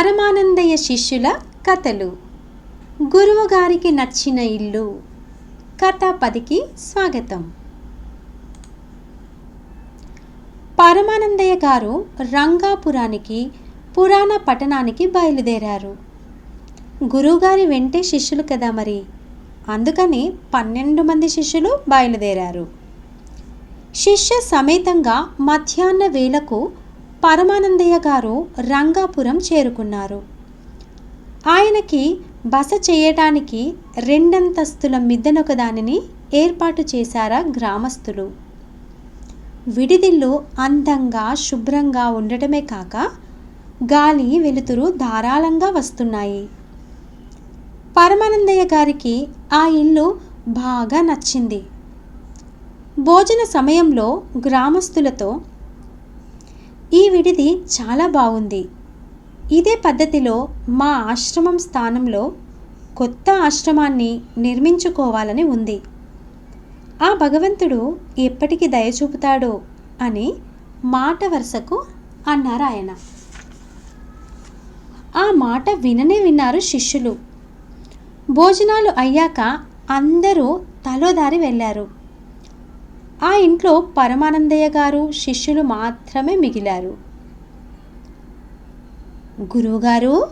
పరమానందయ్య శిష్యుల కథలు. గురువుగారికి నచ్చిన ఇల్లు. కథ పదికి స్వాగతం. పరమానందయ్య గారు రంగాపురానికి పురాణ పట్టణానికి బయలుదేరారు. గురువుగారి వెంటే శిష్యులు కదా మరి. అందుకని పన్నెండు మంది శిష్యులు బయలుదేరారు. శిష్య సమేతంగా మధ్యాహ్న వేళకు పరమానందయ్య గారు రంగాపురం చేరుకున్నారు. ఆయనకి బస చేయటానికి రెండంతస్తుల మిద్దెనొక దానిని ఏర్పాటు చేశారా గ్రామస్తులు విడిదిల్లు అందంగా శుభ్రంగా ఉండటమే కాక గాలి వెలుతురు ధారాళంగా వస్తున్నాయి. పరమానందయ్య గారికి ఆ ఇల్లు బాగా నచ్చింది. భోజన సమయంలో గ్రామస్తులతో ఈ విడిది చాలా బాగుంది. ఇదే పద్ధతిలో మా ఆశ్రమం స్థానంలో కొత్త ఆశ్రమాన్ని నిర్మించుకోవాలని ఉంది. ఆ భగవంతుడు ఎప్పటికి దయచూపుతాడో అని మాట వరుసకు అన్నారు ఆయన. ఆ మాట విననే విన్నారు శిష్యులు. భోజనాలు అయ్యాక అందరూ తలోదారి వెళ్ళారు. ఆ ఇంట్లో పరమానందయ్య గారు శిష్యులు మాత్రమే మిగిలారు. గురువుగారు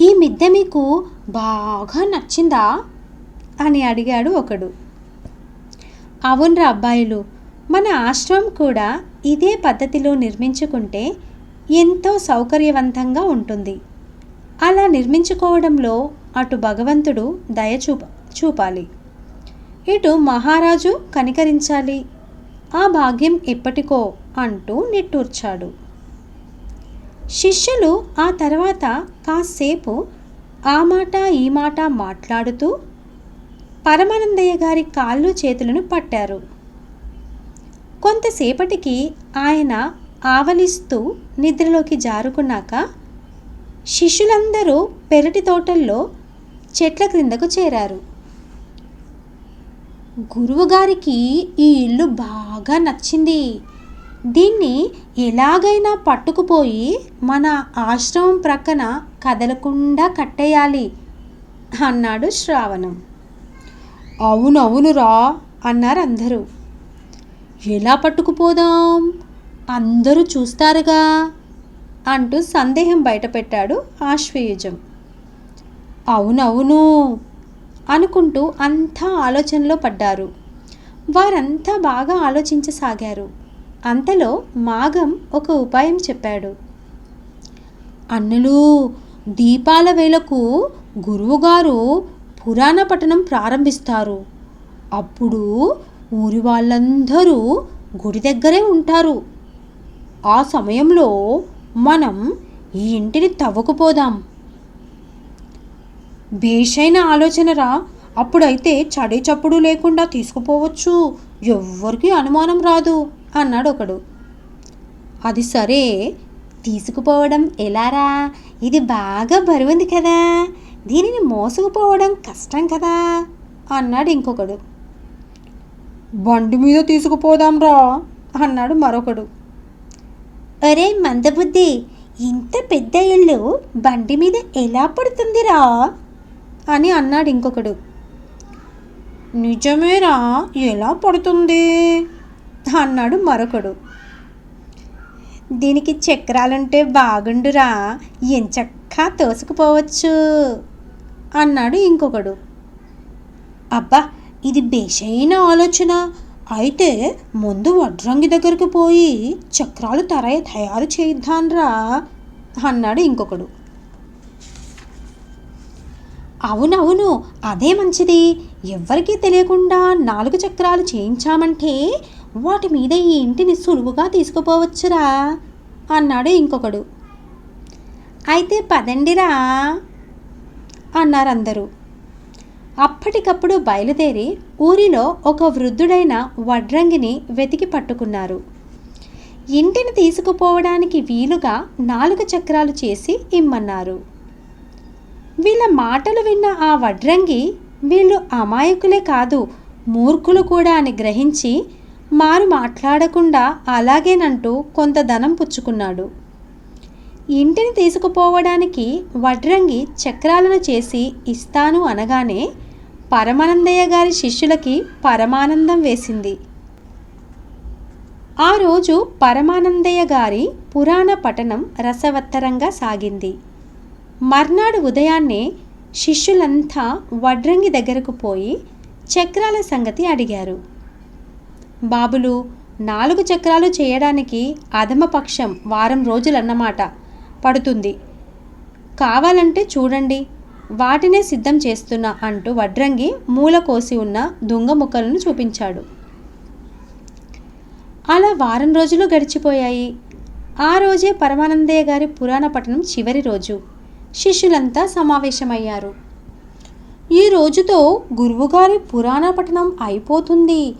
ఈ మిద్దె మీకు బాగా నచ్చిందా? అని అడిగాడు ఒకడు. అవునరా అబ్బాయిలు మన ఆశ్రమం కూడా ఇదే పద్ధతిలో నిర్మించుకుంటే ఎంతో సౌకర్యవంతంగా ఉంటుంది. అలా నిర్మించుకోవడంలో అటు భగవంతుడు దయ చూప చూపాలి. ఇటు మహారాజు కనికరించాలి. ఆ భాగ్యం ఎప్పటికో అంటూ నిట్టూర్చాడు. శిష్యులు ఆ తర్వాత కాసేపు ఆ మాట ఈ మాట మాట్లాడుతూ పరమానందయ్య గారి కాళ్ళు చేతులను పట్టారు. కొంతసేపటికి ఆయన ఆవలిస్తూ నిద్రలోకి జారుకున్నాక శిష్యులందరూ పెరటి తోటల్లో చెట్ల క్రిందకు చేరారు. గురువుగారికి ఈ ఇల్లు బాగా నచ్చింది. దీన్ని ఎలాగైనా పట్టుకుపోయి మన ఆశ్రమం ప్రక్కన కదలకుండా కట్టేయాలి అన్నాడు శ్రావణం. అవునవునురా అన్నారు అందరూ ఎలా పట్టుకుపోదాం? అందరూ చూస్తారుగా అంటూ సందేహం బయటపెట్టాడు ఆశ్వయుజం. అవునవును అనుకుంటూ అంతా ఆలోచనలో పడ్డారు. వారంతా బాగా ఆలోచించసాగారు. అంతలో మాగం ఒక ఉపాయం చెప్పాడు. అన్నలు దీపాల వేళకు గురువుగారు పురాణ పఠనం ప్రారంభిస్తారు. అప్పుడు ఊరి వాళ్ళందరూ గుడి దగ్గరే ఉంటారు. ఆ సమయంలో మనం ఈ ఇంటిని తవ్వకుపోదాం. భేషైన ఆలోచనరా అప్పుడైతే చడి చప్పుడు లేకుండా తీసుకుపోవచ్చు. ఎవ్వరికి అనుమానం రాదు అన్నాడు ఒకడు. అది సరే. తీసుకుపోవడం ఎలారా ఇది బాగా బరువుంది కదా. దీనిని మోసుకుపోవడం కష్టం కదా అన్నాడు ఇంకొకడు. బండి మీద తీసుకుపోదాం రా అన్నాడు మరొకడు. అరే మందబుద్ధి ఇంత పెద్ద ఇల్లు బండి మీద ఎలా పడుతుందిరా అని అన్నాడు ఇంకొకడు. నిజమేరా ఎలా పడుతుంది? అన్నాడు మరొకడు. దీనికి చక్రాలుంటే బాగుండురా ఎంచక్కా తోసుకుపోవచ్చు? అన్నాడు ఇంకొకడు. అబ్బా ఇది బేషైన ఆలోచన. అయితే ముందు వడ్రంగి దగ్గరికి పోయి చక్రాలు తర తయారు చేద్దాన్రా అన్నాడు ఇంకొకడు. అవునవును అదే మంచిది. ఎవ్వరికీ తెలియకుండా నాలుగు చక్రాలు చేయించామంటే వాటి మీద ఈ ఇంటిని సులువుగా తీసుకుపోవచ్చురా అన్నాడు ఇంకొకడు. అయితే పదండిరా అన్నారందరూ. అప్పటికప్పుడు బయలుదేరి ఊరిలో ఒక వృద్ధుడైన వడ్రంగిని వెతికి పట్టుకున్నారు. ఇంటిని తీసుకుపోవడానికి వీలుగా నాలుగు చక్రాలు చేసి ఇమ్మన్నారు. వీళ్ళ మాటలు విన్న ఆ వడ్రంగి వీళ్ళు అమాయకులే కాదు మూర్ఖులు కూడా అని గ్రహించి మారు మాట్లాడకుండా అలాగేనంటూ కొంత ధనం పుచ్చుకున్నాడు. ఇంటిని తీసుకుపోవడానికి వడ్రంగి చక్రాలను చేసి ఇస్తాను అనగానే పరమానందయ్య గారి శిష్యులకి పరమానందం వేసింది. ఆ రోజు పరమానందయ్య గారి పురాణ పఠనం రసవత్తరంగా సాగింది. మర్నాడు ఉదయాన్నే శిష్యులంతా వడ్రంగి దగ్గరకు పోయి చక్రాల సంగతి అడిగారు. బాబులు నాలుగు చక్రాలు చేయడానికి అధమపక్షం వారం రోజులన్నమాట. పడుతుంది. కావాలంటే చూడండి. వాటినే సిద్ధం చేస్తున్నా అంటూ వడ్రంగి మూల కోసి ఉన్న దుంగ ముక్కలను చూపించాడు. అలా వారం రోజులు గడిచిపోయాయి. ఆ రోజే పరమానందయ్య గారి పురాణ పఠనం చివరి రోజు. శిష్యులంతా సమావేశమయ్యారు. ఈ రోజుతో గురువుగారి పురాణ పఠనం అయిపోతుంది.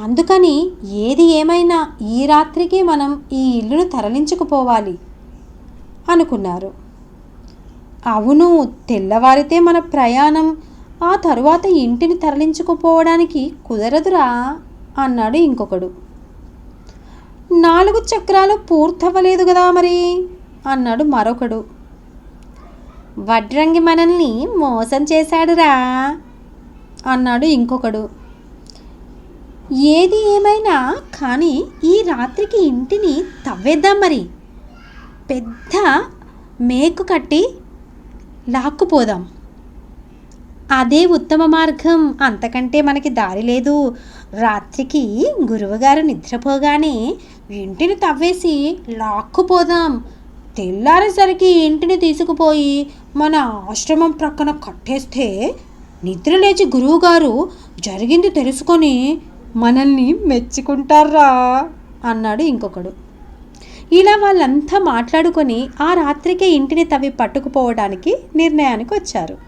అందుకని ఏది ఏమైనా ఈ రాత్రికి మనం ఈ ఇల్లును తరలించుకుపోవాలి అనుకున్నారు. అవును తెల్లవారితే మన ప్రయాణం ఆ తరువాత ఇంటిని తరలించుకుపోవడానికి కుదరదురా అన్నాడు ఇంకొకడు. నాలుగు చక్రాలు పూర్తవ్వలేదు కదా మరి? అన్నాడు మరొకడు. వడ్రంగి మనల్ని మోసం చేశాడురా అన్నాడు ఇంకొకడు. ఏది ఏమైనా కానీ ఈ రాత్రికి ఇంటిని తవ్వేద్దాం మరి. పెద్ద మేకు కట్టి లాక్కుపోదాం. అదే ఉత్తమ మార్గం. అంతకంటే మనకి దారి లేదు. రాత్రికి గురువుగారు నిద్రపోగానే ఇంటిని తవ్వేసి లాక్కుపోదాం. తెల్లారేసరికి ఇంటిని తీసుకుపోయి మన ఆశ్రమం ప్రక్కన కట్టేస్తే నిద్ర లేచి గురువుగారు జరిగింది తెలుసుకొని మనల్ని మెచ్చుకుంటారా అన్నాడు ఇంకొకడు. ఇలా వాళ్ళంతా మాట్లాడుకొని ఆ రాత్రికే ఇంటిని తవ్వి పట్టుకుపోవడానికి నిర్ణయానికి వచ్చారు.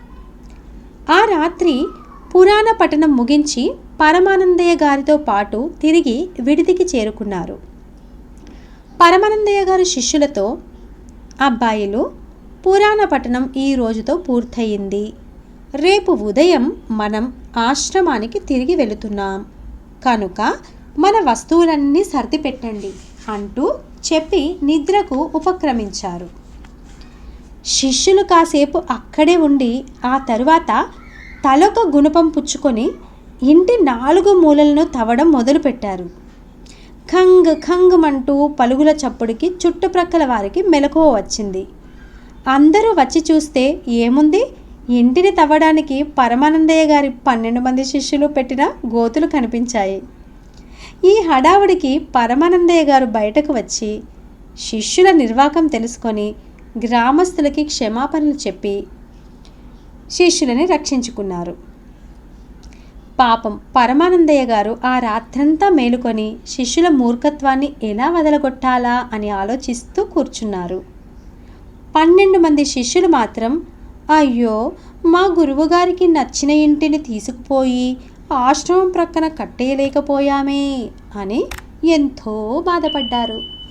ఆ రాత్రి పురాణ పఠనం ముగించి పరమానందయ్య గారితో పాటు తిరిగి విడిదికి చేరుకున్నారు. పరమానందయ్య గారి శిష్యులతో అబ్బాయిలు పురాణ పట్టణం ఈ రోజుతో పూర్తయింది. రేపు ఉదయం మనం ఆశ్రమానికి తిరిగి వెళుతున్నాం. కనుక మన వస్తువులన్నీ సర్ది పెట్టండి అంటూ చెప్పి నిద్రకు ఉపక్రమించారు. శిష్యులు కాసేపు అక్కడే ఉండి ఆ తరువాత తలొక గుణపం పుచ్చుకొని ఇంటి నాలుగు మూలలను తవ్వడం మొదలుపెట్టారు. ఖంగ్ ఖంగమంటూ పలుగుల చప్పుడుకి చుట్టుప్రక్కల వారికి మెలకువ వచ్చింది. అందరూ వచ్చి చూస్తే ఏముంది? ఇంటిని తవ్వడానికి పరమానందయ్య గారి పన్నెండు మంది శిష్యులు పెట్టిన గోతులు కనిపించాయి. ఈ హడావుడికి పరమానందయ్య గారు బయటకు వచ్చి శిష్యుల నిర్వాకం తెలుసుకొని గ్రామస్తులకి క్షమాపణలు చెప్పి శిష్యులని రక్షించుకున్నారు. పాపం పరమానందయ్య గారు ఆ రాత్రంతా మేలుకొని శిష్యుల మూర్ఖత్వాన్ని ఎలా వదలగొట్టాలా అని ఆలోచిస్తూ కూర్చున్నారు. పన్నెండు మంది శిష్యులు మాత్రం అయ్యో మా గురువుగారికి నచ్చిన ఇంటిని తీసుకుపోయి ఆశ్రమం ప్రక్కన కట్టేయలేకపోయామే అని ఎంతో బాధపడ్డారు.